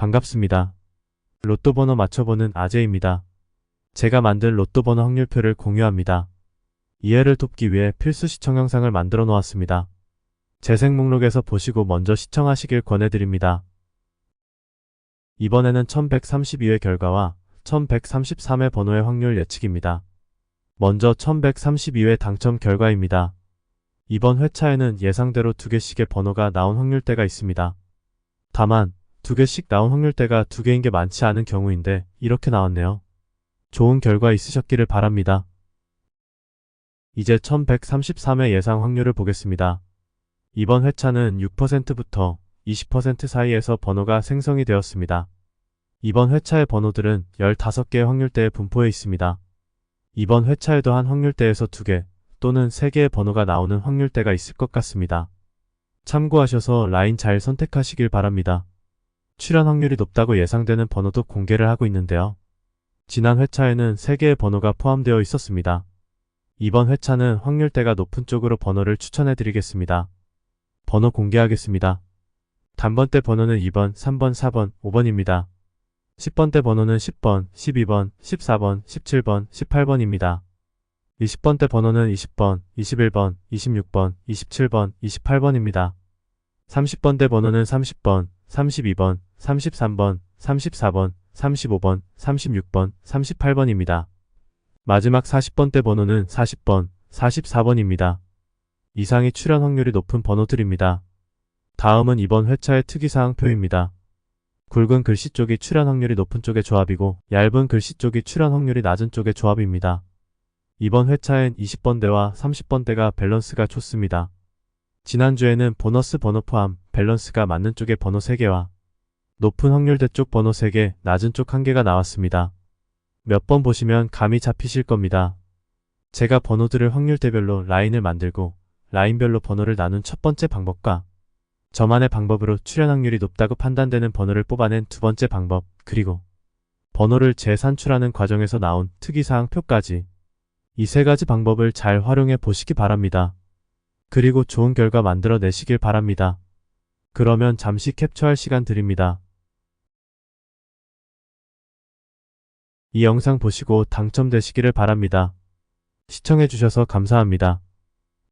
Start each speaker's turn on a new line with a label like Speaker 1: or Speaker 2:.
Speaker 1: 반갑습니다. 로또 번호 맞춰보는 아재입니다. 제가 만든 로또 번호 확률표를 공유합니다. 이해를 돕기 위해 필수 시청 영상을 만들어 놓았습니다. 재생 목록에서 보시고 먼저 시청하시길 권해드립니다. 이번에는 1132회 결과와 1133회 번호의 확률 예측입니다. 먼저 1132회 당첨 결과입니다. 이번 회차에는 예상대로 두 개씩의 번호가 나온 확률대가 있습니다. 다만 두 개씩 나온 확률대가 두 개인 게 많지 않은 경우인데 이렇게 나왔네요. 좋은 결과 있으셨기를 바랍니다. 이제 1133회 예상 확률을 보겠습니다. 이번 회차는 6%부터 20% 사이에서 번호가 생성이 되었습니다. 이번 회차의 번호들은 15개의 확률대에 분포해 있습니다. 이번 회차에도 한 확률대에서 2개 또는 3개의 번호가 나오는 확률대가 있을 것 같습니다. 참고하셔서 라인 잘 선택하시길 바랍니다. 출연 확률이 높다고 예상되는 번호도 공개를 하고 있는데요. 지난 회차에는 3개의 번호가 포함되어 있었습니다. 이번 회차는 확률대가 높은 쪽으로 번호를 추천해 드리겠습니다. 번호 공개하겠습니다. 단번대 번호는 2번, 3번, 4번, 5번입니다. 10번대 번호는 10번, 12번, 14번, 17번, 18번입니다. 20번대 번호는 20번, 21번, 26번, 27번, 28번입니다. 30번대 번호는 30번, 32번, 33번, 34번, 35번, 36번, 38번입니다. 마지막 40번대 번호는 40번, 44번입니다. 이상이 출연 확률이 높은 번호들입니다. 다음은 이번 회차의 특이사항표입니다. 굵은 글씨 쪽이 출연 확률이 높은 쪽의 조합이고 얇은 글씨 쪽이 출연 확률이 낮은 쪽의 조합입니다. 이번 회차엔 20번대와 30번대가 밸런스가 좋습니다. 지난주에는 보너스 번호 포함 밸런스가 맞는 쪽의 번호 3개와 높은 확률대 쪽 번호 3개, 낮은 쪽 1개가 나왔습니다. 몇 번 보시면 감이 잡히실 겁니다. 제가 번호들을 확률대별로 라인을 만들고 라인별로 번호를 나눈 첫 번째 방법과 저만의 방법으로 출현 확률이 높다고 판단되는 번호를 뽑아낸 두 번째 방법, 그리고 번호를 재산출하는 과정에서 나온 특이사항 표까지 이 세 가지 방법을 잘 활용해 보시기 바랍니다. 그리고 좋은 결과 만들어 내시길 바랍니다. 그러면 잠시 캡처할 시간 드립니다. 이 영상 보시고 당첨되시기를 바랍니다. 시청해주셔서 감사합니다.